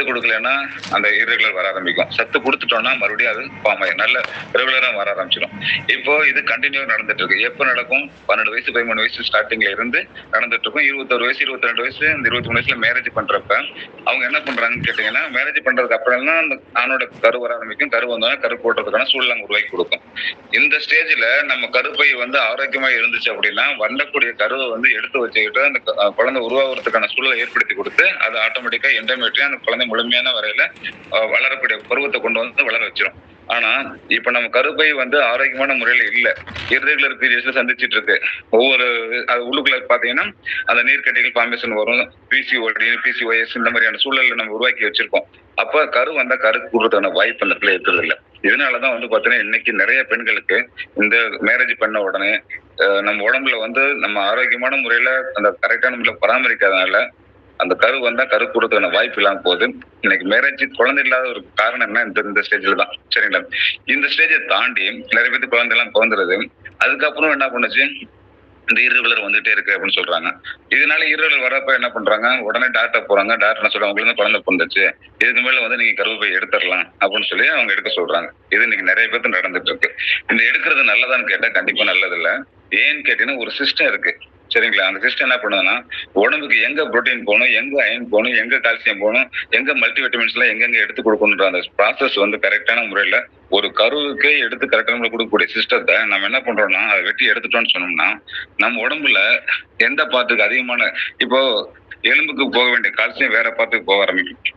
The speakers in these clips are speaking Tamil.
சத்து கொடுக்கலன்னா அந்த இரெகுலர் வர ஆரம்பிக்கும். சத்து கொடுத்துட்டோம்னா மறுபடியும் அது ஃபார்ம் ஆகும் நல்ல ரெகுலராக வர ஆரம்பிச்சிடும் இப்போ இது கண்டினியூ நடந்துட்டு இருக்கு. எப்போ நடக்கும்? பன்னெண்டு வயசு பதிமூணு வயசு ஸ்டார்டிங்ல இருந்து நடந்துட்டு இருக்கும். இருபத்தொரு வயசு இருபத்தி ரெண்டு வயசு இந்த இருபத்தி மூணு வயசுல மேரேஜ் பண்றப்ப அவங்க என்ன பண்றாங்கன்னு கேட்டீங்கன்னா மேரேஜ் பண்றதுக்கு அப்புறம் தான் அந்த ஆணோட கரு வர ஆரம்பிக்கும். கரு வந்தோடனே கரு போடுறதுக்கான சூழ்நிலை உருவாக்கி கொடுக்கும். இந்த ஸ்டேஜ்ல நம்ம கருப்பை வந்து ஆரோக்கியமா இருந்துச்சு அப்படின்னா வரக்கூடிய கருவை வந்து எடுத்து வச்சுக்கிட்டு அந்த குழந்தை உருவாகிறதுக்கான சூழலை ஏற்படுத்தி கொடுத்து அது ஆட்டோமேட்டிக்கா எண்டோமெட்ரியா அந்த குழந்தை முழுமையான வரையில வளரக்கூடிய பருவத்தை கொண்டு வந்து வளர வச்சிடும் ஆனா இப்ப நம்ம கருப்பை வந்து ஆரோக்கியமான முறையில இல்ல. irregular பீரியட்ஸ்ல சந்திச்சிட்டு இருக்கு ஒவ்வொரு அது உள்ளுக்குள்ள பாத்தீங்கன்னா அந்த நீர்க்கட்டிகள் பாம்பேஷன் வரும் பிசிஓடி பிசிஓஎஸ் இந்த மாதிரியான சூழல்ல நம்ம உருவாக்கி வச்சிருக்கோம். அப்ப கரு வந்தா கரு கூடுறதுக்கான வாய்ப்பு அந்த இடத்துல இருக்கிறது இல்ல. இதனாலதான் வந்து பாத்தீங்கன்னா இன்னைக்கு நிறைய பெண்களுக்கு இந்த மேரேஜ் பண்ண உடனே நம்ம உடம்புல வந்து நம்ம ஆரோக்கியமான முறையில அந்த கரெக்டான முறையில பராமரிக்காதனால அந்த கரு வந்தா கரு கொடுத்ததுக்கான வாய்ப்பு இல்லாம போகுது. இன்னைக்கு மேரேஜ் குழந்தை இல்லாத ஒரு காரணம் என்ன இந்த இந்த ஸ்டேஜ்ல தான். சரிங்களா? இந்த ஸ்டேஜை தாண்டி நிறைய பேருக்கு குழந்தை எல்லாம் பிறந்துருது. அதுக்கப்புறம் என்ன பண்ணுச்சு? இந்த இருவலர் வந்துட்டே இருக்கு அப்படின்னு சொல்றாங்க. இதனால இருவலர் வரப்ப என்ன பண்றாங்க? உடனே டாக்டர் போறாங்க. டாக்டர் என்ன சொல்றாங்க? உங்களுக்கு வந்து குழந்தை பிறந்துச்சு. இதுக்கு மேல வந்து நீங்க கருவை எடுத்துடலாம். அப்படின்னு சொல்லி அவங்க எடுக்க சொல்றாங்க. இது இன்னைக்கு நிறைய பேருக்கு நடந்துட்டு இருக்கு. இந்த எடுக்கிறது நல்லதான்னு கேட்டா கண்டிப்பா நல்லது இல்லை ஏன்னு கேட்டீங்கன்னா ஒரு சிஸ்டம் இருக்கு. சரிங்களா? அந்த சிஸ்டம் என்ன பண்ணுதுன்னா உடம்புக்கு எங்க புரோட்டீன் போகணும் எங்க அயன் போகணும் எங்க கால்சியம் போகணும் எங்க மல்டி விட்டமின்ஸ் எல்லாம் எங்கெங்க எடுத்து கொடுக்கணுன்ற அந்த ப்ராசஸ் வந்து கரெக்டான முறையில ஒரு கருவுக்கே எடுத்து கரெக்டான முறையில் கொடுக்கக்கூடிய சிஸ்டத்தை நம்ம என்ன பண்றோம்னா அதை வெட்டி எடுத்துட்டோம்னு சொன்னோம்னா நம்ம உடம்புல எந்த பாத்துக்கு அதிகமான இப்போ எலும்புக்கு போக வேண்டிய கால்சியம் வேற பாத்துக்கு போக ஆரம்பிக்கும்.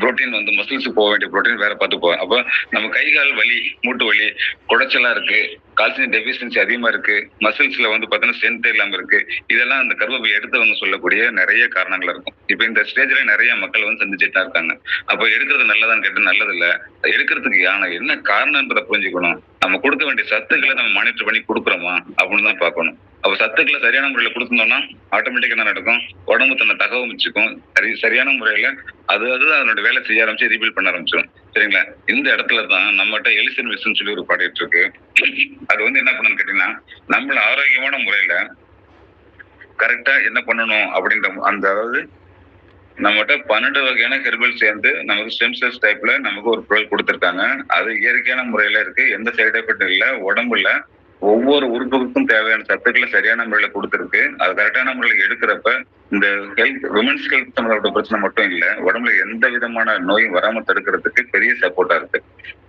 புரோட்டீன் வந்து மசில்ஸுக்கு போக வேண்டிய புரோட்டீன் வேற பார்த்து போவேன். அப்போ நம்ம கை கால் வலி மூட்டு வலி குடைச்சலா இருக்கு கால்சியம் டெபிஷியன்சி அதிகமா இருக்கு மசில்ஸ்ல வந்து பார்த்தோன்னா ஸ்ட்ரென்த் இல்லாம இருக்கு. இதெல்லாம் அந்த கர்ப்பப்பை எடுத்தவங்க சொல்லக்கூடிய நிறைய காரணங்கள் இருக்கும். இப்போ இந்த ஸ்டேஜ்ல நிறைய மக்கள் வந்து சந்திச்சுட்டு தான் இருக்காங்க. அப்போ எடுக்கிறது நல்லதான்னு கேட்டு நல்லது இல்லை எடுக்கிறதுக்கு ஆனால் என்ன காரணம்ன்றதை புரிஞ்சுக்கணும். நம்ம கொடுக்க வேண்டிய சத்துக்களை நம்ம மானிட்டர் பண்ணி கொடுக்குறோமா? அப்படின்னு தான் பார்க்கணும். அப்ப சத்துக்களை சரியான முறையில கொடுத்துருந்தோம்னா ஆட்டோமேட்டிக்கா என்ன நடக்கும்? உடம்பு தன்னை தகவமிச்சுக்கும் சரி சரியான முறையில அது அது அதனோட வேலை செய்ய ஆரம்பிச்சு ரீபில் பண்ண ஆரம்பிச்சிடும் சரிங்களா? இந்த இடத்துல தான் நம்மகிட்ட எலிசன் விசன் சொல்லி ஒரு பாடிட்டு இருக்கு. அது வந்து என்ன பண்ணணும்னு கேட்டீங்கன்னா நம்மள ஆரோக்கியமான முறையில கரெக்டா என்ன பண்ணணும் அப்படின்ற அந்த அதாவது நம்மகிட்ட பன்னெண்டு வகையான ஹெர்பல் சேர்ந்து நமக்கு ஸ்டெம் செல்ஸ் டைப்ல நமக்கு ஒரு பொருள் கொடுத்துருக்காங்க. அது இயற்கையான முறையில இருக்கு. எந்த சைடு எஃபெக்ட் இல்லை. உடம்புல ஒவ்வொரு உறுப்புக்கும் தேவையான சத்துக்களை சரியான முறையில கொடுத்துருக்கு. அது கரெக்டான முறையில எடுக்கிறப்ப இந்த ஹெல்த் விமன்ஸ் ஹெல்த் சம்பந்தப்பட்ட பிரச்சனை மட்டும் இல்ல உடம்புல எந்த விதமான நோயும் வராம தடுக்கிறதுக்கு பெரிய சப்போர்ட்டா இருக்கு.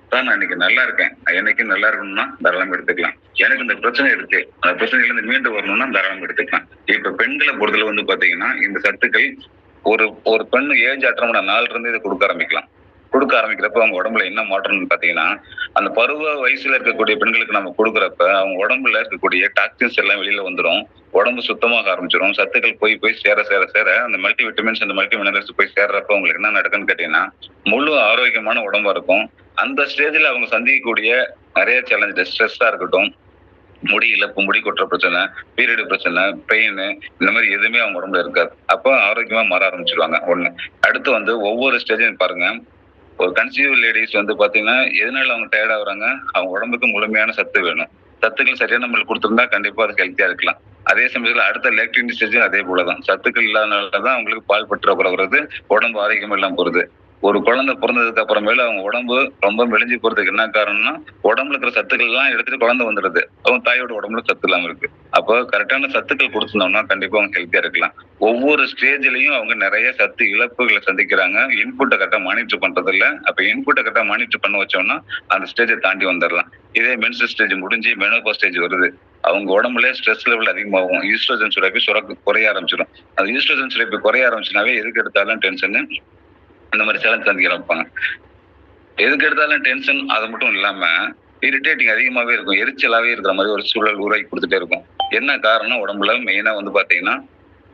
சார் நான் இன்னைக்கு நல்லா இருக்கேன். என்னைக்கு நல்லா இருக்கணும்னா தாராளம் எடுத்துக்கலாம். எனக்கு இந்த பிரச்சனை இருக்கு. அந்த பிரச்சனையில இருந்து மீண்டு வரணும்னா தாராளம் எடுத்துக்கலாம். இப்ப பெண்களை பொறுத்தல வந்து பாத்தீங்கன்னா இந்த சத்துக்கள் ஒரு ஒரு பெண்ணு ஏஜ் அட்டமான நாள்ல இருந்து இதை கொடுக்க ஆரம்பிக்கலாம். கொடுக்க ஆரம்பிக்கிறப்ப அவங்க உடம்புல என்ன மாற்றம்னு பாத்தீங்கன்னா அந்த பருவ வயசுல இருக்கக்கூடிய பெண்களுக்கு நம்ம கொடுக்குறப்ப அவங்க உடம்புல இருக்கக்கூடிய டாக்ஸின்ஸ் எல்லாம் வெளியில வந்துடும் உடம்பு சுத்தமாக ஆரம்பிச்சிடும் சத்துக்கள் போய் போய் சேர சேர சேர அந்த மல்டி விட்டமின்ஸ் அந்த மல்டி மினரல்ஸ் போய் சேர்றப்ப உங்களுக்கு என்ன நடக்குன்னு கேட்டீங்கன்னா முழு ஆரோக்கியமான உடம்பா இருக்கும். அந்த ஸ்டேஜ்ல அவங்க சந்திக்கக்கூடிய நிறைய சேலஞ்சு ஸ்ட்ரெஸ்ஸா இருக்கட்டும் முடி இழப்பு முடி கொட்டுற பிரச்சனை பீரியடு பிரச்சனை பெயின் இந்த மாதிரி எதுவுமே அவங்க உடம்புல இருக்காது. அப்போ ஆரோக்கியமா மாற ஆரம்பிச்சிருவாங்க. ஒண்ணு. அடுத்து வந்து ஒவ்வொரு ஸ்டேஜையும் பாருங்க. ஒரு கன்சீவ் லேடிஸ் வந்து பாத்தீங்கன்னா எதனால அவங்க டயர்ட் ஆகுறாங்க? அவங்க உடம்புக்கு முழுமையான சத்து வேணும். சத்துக்கள் சரியான நம்மளுக்கு கொடுத்துருந்தா கண்டிப்பா அது ஹெல்த்தியா இருக்கலாம். அதே சமயத்துல அடுத்த லேக்டின் ஸ்டேஜும் அதே போலதான். சத்துக்கள் இல்லாதனாலதான் அவங்களுக்கு பால் பற்றாக்குறை வருது உடம்பு ஆரோக்கியம் இல்லாம போகிறது ஒரு குழந்தை பிறந்ததுக்கு அப்புறமேல அவங்க உடம்பு ரொம்ப மெலிஞ்சு போறதுக்கு என்ன காரணம்னா உடம்புல இருக்கிற சத்துக்கள் எல்லாம் எடுத்துட்டு குழந்தை வந்துடுது. அவங்க தாயோட உடம்புல சத்து இல்லாம இருக்கு. அப்போ கரெக்டான சத்துக்கள் கொடுத்துருந்தோம்னா கண்டிப்பா அவங்க ஹெல்த்தியா இருக்கலாம். ஒவ்வொரு ஸ்டேஜ்லயும் அவங்க நிறைய சத்து இழப்புகளை சந்திக்கிறாங்க. இன்புட்டை கரெக்டா மானிட்டர் பண்றது இல்ல அப்ப இன்புட்டை கரெக்டா மானிட்டர் பண்ண வச்சோம்னா அந்த ஸ்டேஜை தாண்டி வந்துடலாம். இதே மென்சல் ஸ்டேஜ் முடிஞ்சு மெனோபா ஸ்டேஜ் வருது. அவங்க உடம்புல ஸ்ட்ரெஸ் லெவல் அதிகமாகும். ஈஸ்ட்ரோஜன் சுரப்பி சுரக்கு குறைய ஆரம்பிச்சிடும் அது ஈஸ்ட்ரோஜன் சுரப்பி குறைய ஆரம்பிச்சுனாவே எதுக்கு எடுத்தாலும் டென்ஷன் அந்த மாதிரி சேலஞ்ச் சந்திக்க வைப்பாங்க எதுக்கு எடுத்தாலும் டென்ஷன் அது மட்டும் இல்லாம இரிட்டேட்டிங் அதிகமாகவே இருக்கும். எரிச்சலாகவே இருக்கிற மாதிரி ஒரு சூழல் உருவாக்கி கொடுத்துட்டே இருக்கும். என்ன காரணம்? உடம்புல மெயினாக வந்து பார்த்தீங்கன்னா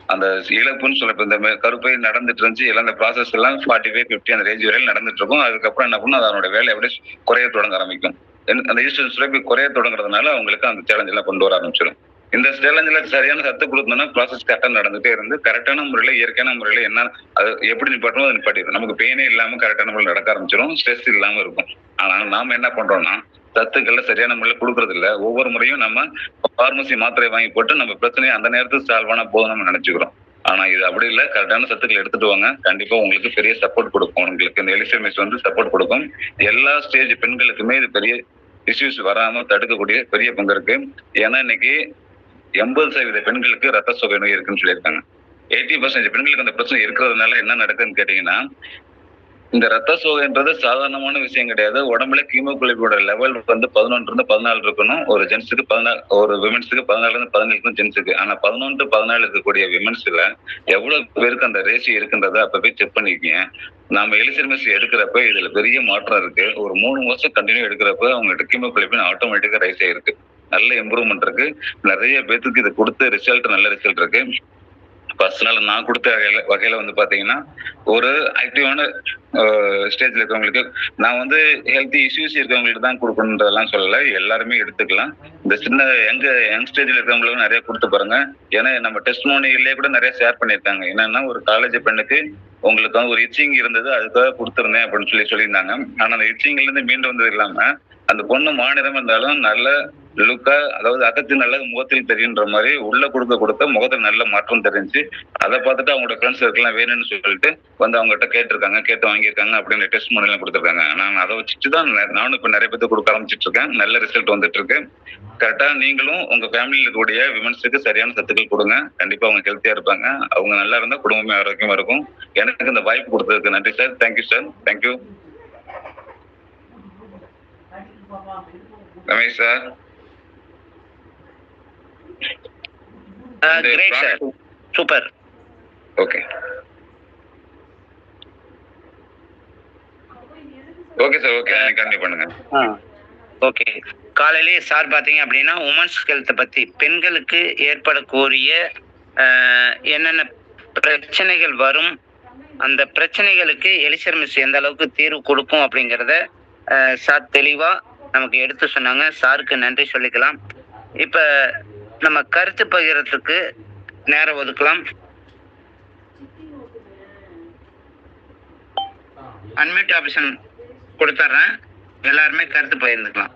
அந்த இழப்புன்னு சொல்ல இந்த கருப்பை நடந்துட்டு இருந்துச்சு. எல்லாம் அந்த ப்ராசஸ் எல்லாம் ஃபார்ட்டி ஃபைவ் ஃபிஃப்டி அந்த ரேஞ்ச் வரையில் நடந்துட்டு இருக்கும். அதுக்கப்புறம் என்ன பண்ணும் அதனோட வேலை அப்படியே குறைய தொடங்க ஆரம்பிக்கும். என்- அந்த ஈஸ்டர் சுரப்பி குறைய தொடங்குறதுனால அவங்களுக்கு அந்த சேலஞ்ச் எல்லாம் கொண்டு வர ஆரம்பிச்சிடும் இந்த சேலஞ்சில் சரியான சத்து கொடுத்தோம்னா ப்ராசஸ் கரெக்டாக நடந்துட்டே இருந்து கரெக்டான முறையில் இயற்கையான முறையில் என்ன அது எப்படி நிப்பாட்டணும் அதை நிப்பாட்டிடும் நமக்கு பெயினே இல்லாமல் கரெக்டான முறையில் நடக்க ஆரம்பிச்சிடும் ஸ்ட்ரெஸ் இல்லாமல் இருக்கும். ஆனால் நாம் என்ன பண்றோம்னா சத்துக்களை சரியான முறையில் கொடுக்கறது இல்லை. ஒவ்வொரு முறையும் நம்ம ஃபார்மசி மாத்திரை வாங்கி போட்டு நம்ம பிரச்சனையை அந்த நேரத்துக்கு சால்வ் ஆனால் போதும் நம்ம நினைச்சுக்கிறோம். ஆனா இது அப்படி இல்லை. கரெக்டான சத்துக்கள் எடுத்துட்டு வாங்க. கண்டிப்பா உங்களுக்கு பெரிய சப்போர்ட் கொடுக்கும். உங்களுக்கு இந்த எலிசமிஸ் வந்து சப்போர்ட் கொடுக்கும். எல்லா ஸ்டேஜ் பெண்களுக்குமே இது பெரிய இஷ்யூஸ் வராம தடுக்கக்கூடிய பெரிய பங்கு இருக்கு. ஏன்னா இன்னைக்கு எண்பது சதவீத பெண்களுக்கு ரத்த சோகை நோய் இருக்குன்னு சொல்லியிருக்காங்க. எயிட்டி பர்சன்டேஜ் பெண்களுக்கு அந்த பிரச்சனை இருக்கிறதுனால என்ன நடக்குதுன்னு கேட்டீங்கன்னா இந்த ரத்த சோகைன்றது சாதாரணமான விஷயம் கிடையாது. உடம்புல கீமோகுளோபினோட லெவல் வந்து பதினொன்று இருந்து பதினாலு இருக்கணும். ஒரு ஜென்ஸுக்கு பதினாலு ஒரு விமன்ஸுக்கு பதினாலு இருந்து பதினேழு ஜென்ஸுக்கு ஆனா பதினொன்று பதினாலு இருக்கக்கூடிய விமன்ஸ்ல எவ்வளவு பேருக்கு அந்த ரேஷியோ இருக்குன்றத அப்ப போய் செக் பண்ணிக்கங்க. நாம எலிசர்மெஸ் எடுக்கிறப்ப இதுல பெரிய மாற்றம் இருக்கு. ஒரு மூணு மாசம் கண்டினியூ எடுக்கிறப்ப அவங்களுக்கு கீமோகுளோபின் ஆட்டோமேட்டிக்கா ரைஸ் ஆயிருக்கு. நல்ல இம்ப்ரூவ்மெண்ட் இருக்கு. நிறைய பேத்துக்கு இது கொடுத்த ரிசல்ட் நல்ல ரிசல்ட் இருக்கு. பர்சனல் நான் கொடுத்த வகையில வகையில வந்து பாத்தீங்கன்னா ஒரு ஆக்டிவான ஸ்டேஜ்ல இருக்கவங்களுக்கு நான் வந்து ஹெல்த்தி இஷ்யூஸ் இருக்கவங்களுக்கு தான் கொடுக்கணுன்றதெல்லாம் சொல்லல. எல்லாருமே எடுத்துக்கலாம். இந்த சின்ன எங்க யங் ஸ்டேஜ்ல இருக்கவங்களுக்கு நிறைய கொடுத்து பாருங்க. ஏன்னா நம்ம டெஸ்ட் மோனியிலே கூட நிறைய ஷேர் பண்ணியிருக்காங்க. என்னன்னா ஒரு காலேஜ் பெண்ணுக்கு உங்களுக்கு வந்து ஒரு இச்சிங் இருந்தது அதுக்காக கொடுத்துருந்தேன் அப்படின்னு சொல்லி சொல்லியிருந்தாங்க. ஆனா அந்த இச்சிங்ல இருந்து மீண்டு வந்தது இல்லாம அந்த பொண்ணு மாநிலம் இருந்தாலும் நல்ல லுக்கா அதாவது அகத்து நல்ல முகத்தில் தெரியுன்ற மாதிரி உள்ள கொடுக்க கொடுக்க முகத்துல நல்ல மாற்றம் தெரிஞ்சு அதை பார்த்துட்டு அவங்களோட ஃப்ரெண்ட்ஸ் இருக்கலாம் வேணும்னு சொல்லிட்டு வந்து அவங்ககிட்ட கேட்டிருக்காங்க கேட்டு வாங்கியிருக்காங்க அப்படின்னு டெஸ்ட் மொழிலாம் கொடுத்துருக்காங்க. நான் அதை வச்சுட்டு தான் நானும் இப்போ நிறைய பேருக்கு கொடுக்க ஆரம்பிச்சிட்டு இருக்கேன் நல்ல ரிசல்ட் வந்துட்டு இருக்கு கரெக்டா நீங்களும் உங்க ஃபேமிலியில் இருக்கக்கூடிய விமன்ஸுக்கு சரியான சத்துக்கள் கொடுங்க. கண்டிப்பா அவங்க ஹெல்த்தியா இருப்பாங்க. அவங்க நல்லா இருந்தா குடும்பமே ஆரோக்கியமா இருக்கும். எனக்கு இந்த வாய்ப்பு கொடுத்ததுக்கு நன்றி sir thank you sir thank you Ramesh sir great sir super okay okay sir okay continue பண்ணுங்க. ஓகே காலையிலேயே சார் பார்த்தீங்க அப்படின்னா உமன்ஸ் ஹெல்த்தை பற்றி பெண்களுக்கு ஏற்படக்கூடிய என்னென்ன பிரச்சனைகள் வரும் அந்த பிரச்சனைகளுக்கு எலிசர் மிஸ் எந்த அளவுக்கு தீர்வு கொடுக்கும் அப்படிங்கிறத சார் தெளிவாக நமக்கு எடுத்து சொன்னாங்க. சாருக்கு நன்றி சொல்லிக்கலாம். இப்போ நம்ம கருத்து பகிரத்துக்கு நேரம் ஒதுக்கலாம். அன்மியூட் ஆப்ஷன் கொடுத்துட்றேன் எல்லாருமே கருத்து பகிர்ந்துக்கலாம்.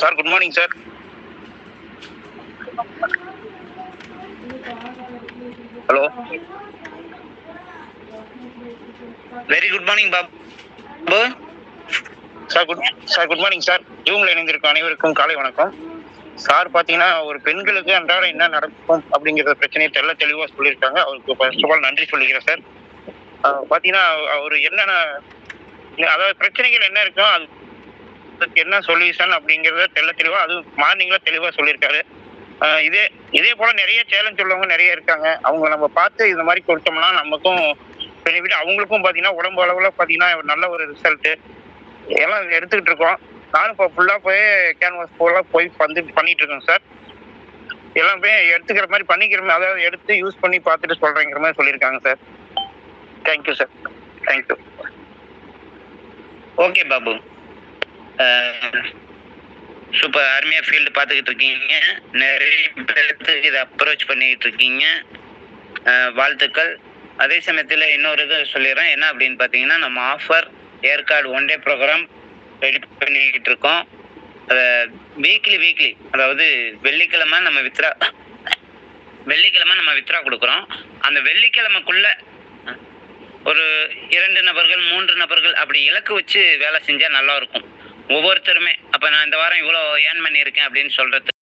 Sir good morning sir hello very good morning Babu sir good sir good morning sir ஜூம்ல இணைந்திருக்கும் அனைவருக்கும் காலை வணக்கம். சார் பார்த்தீங்கன்னா ஒரு பெண்களுக்கு அன்றாட என்ன நடக்கும் அப்படிங்கிற பிரச்சனையை தெள்ள தெளிவாக சொல்லியிருக்காங்க. அவருக்கு ஃபர்ஸ்ட் ஆஃப் ஆல் நன்றி சொல்லிக்கிறேன் சார் பார்த்தீங்கன்னா அவர் என்னென்ன அதாவது பிரச்சனைகள் என்ன இருக்கோ அது அதுக்கு என்ன சொல்யூஷன் அப்படிங்கிறத தெள்ள தெளிவாக அது மார்னிங்கில் தெளிவாக சொல்லியிருக்காரு. இதே இதே போல் நிறைய சேலஞ்ச் உள்ளவங்க நிறைய இருக்காங்க. அவங்க நம்ம பார்த்து இந்த மாதிரி கொடுத்தோம்னா நமக்கும் பெனிஃபிட் அவங்களுக்கும் பார்த்தீங்கன்னா உடம்பு அளவில் பார்த்தீங்கன்னா நல்ல ஒரு ரிசல்ட்டு எல்லாம் எடுத்துக்கிட்டு இருக்கோம். நானும் இப்போ ஃபுல்லாக போய் கேன்வாஸ் ஃபுல்லா போய் வந்து பண்ணிட்டு இருக்கேன் சார் எல்லாம் போய் எடுத்துக்கிற மாதிரி பண்ணிக்கிற மாதிரி அதாவது எடுத்து யூஸ் பண்ணி பார்த்துட்டு சொல்கிறேங்கிற மாதிரி சொல்லியிருக்காங்க sir thank you sir thank you okay Babu super அருமையாக ஃபீல்டு பார்த்துக்கிட்டு இருக்கீங்க. நிறைய பேர்த்துக்கு இதை அப்ரோச் பண்ணிக்கிட்டு இருக்கீங்க. வாழ்த்துக்கள். அதே சமயத்தில் இன்னொரு இது சொல்லிடுறேன். என்ன அப்படின்னு பார்த்தீங்கன்னா நம்ம offer Yercaud one day program ready பண்ணிக்கிட்டு இருக்கோம். அதை வீக்லி வீக்லி அதாவது வெள்ளிக்கிழமை நம்ம வித்ரா வெள்ளிக்கிழமை நம்ம வித்ரா கொடுக்குறோம். அந்த வெள்ளிக்கிழமைக்குள்ள ஒரு இரண்டு நபர்கள் மூன்று நபர்கள் அப்படி இலக்கு வச்சு வேலை செஞ்சால் நல்லா இருக்கும். ஒவ்வொருத்தருமே அப்போ நான் இந்த வாரம் இவ்வளோ ஏர்ன் பண்ணியிருக்கேன் அப்படின்னு சொல்கிறது